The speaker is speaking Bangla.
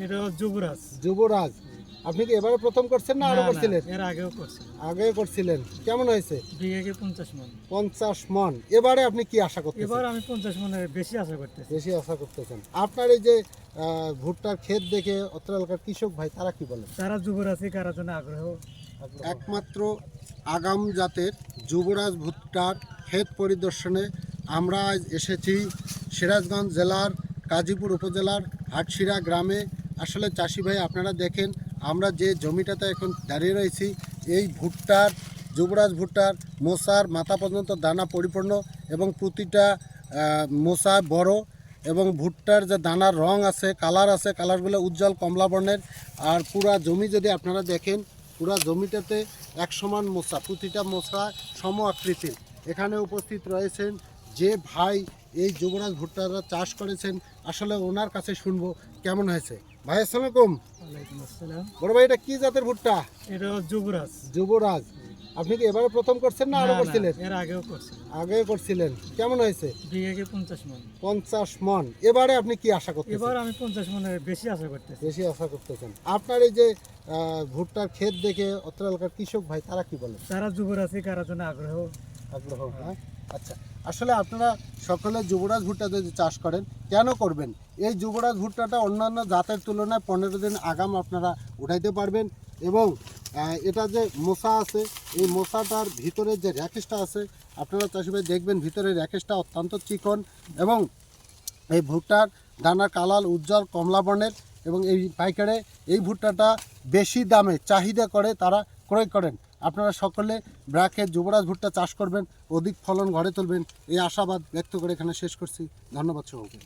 এটা যুবরাজ। যুবরাজ। আপনি কি এবারে প্রথম করছেন না আরও করছিলেন? এর আগেও করছি। আগে করছিলেন। কেমন হয়েছে? বিঘাকে পঞ্চাশ মন। পঞ্চাশ মন। এবারে আপনি কি আশা করতেছেন? এবার আমি পঞ্চাশ মনের বেশি আশা করতেছি। বেশি আশা করতেছেন। আপনার এই যে ভুট্টার ক্ষেত দেখে অত্র এলাকার কৃষক ভাই তারা কি বলেন? তারা যুবরাজই কারার জন্য আগ্রহ। একমাত্র আগাম জাতের যুবরাজ ভুট্টার ক্ষেত পরিদর্শনে আমরা আজ এসেছি সিরাজগঞ্জ জেলার কাজীপুর উপজেলার হাটশিরা গ্রামে আসলে চাষি ভাই, আপনারা দেখেন, আমরা যে জমিটাতে এখন দাঁড়িয়ে রয়েছি, এই ভুট্টার, যুবরাজ ভুট্টার মোসার মাথা পর্যন্ত দানা পরিপূর্ণ এবং প্রতিটা মোসা বড় এবং ভুট্টার যে দানার রং আছে, কালার আছে, কালারগুলো উজ্জ্বল কমলা বর্ণের। আর পুরা জমি যদি আপনারা দেখেন, পুরা জমিটাতে এক সমান মোসা প্রতিটা মোসা সম আকৃতির। এখানে উপস্থিত রয়েছেন যে ভাই, এই যুবরাজ ভুট্টারা চাষ করেছেন, আসলে ওনার কাছে শুনব, কেমন হয়েছে? ভাই আসসালাম। বড় ভাই এটা কি জাতের ভুট্টা? এটা যুবরাজ। যুবরাজ। আপনি কি এবারে প্রথম করছেন না আরও করছিলেন? এর আগেও করছি। আগে করছিলেন। কেমন হয়েছে? বিঘাকে পঞ্চাশ মন। পঞ্চাশ মন। এবারে আপনি কি আশা করতেছেন? এবার আমি পঞ্চাশ মনের বেশি আশা করতেছি। বেশি আশা করতেছেন। আপনার এই যে ভুট্টার ক্ষেত দেখে অত্র এলাকার কৃষক ভাই তারা কি বলেন? তারা যুবরাজই কারার জন্য আগ্রহ। আগ্রহ হ্যাঁ। আচ্ছা আসলে আপনারা সকলে যুবরাজ ভুট্টা যদি চাষ করেন, কেন করবেন? এই যুবরাজ ভুট্টাটা অন্যান্য জাতের তুলনায় পনেরো দিন আগাম আপনারা উঠাইতে পারবেন এবং এটা যে মশা আছে, এই মশাটার ভিতরে যে র্যাকেশটা আছে, আপনারা চাষিভাই দেখবেন ভিতরে র্যাকেশটা অত্যন্ত চিকন এবং এই ভুট্টার দানার কালাল উজ্জ্বল কমলা বর্ণের এবং এই পাইকারে এই ভুট্টাটা বেশি দামে চাহিদা করে তারা ক্রয় করেন। আপনারা সকলে ব্র্যাকের যুবরাজ ভুট্টা চাষ করবেন, অধিক ফলন ঘরে তুলবেন, এই আশাবাদ ব্যক্ত করে এখানে শেষ করছি। ধন্যবাদ সকলকে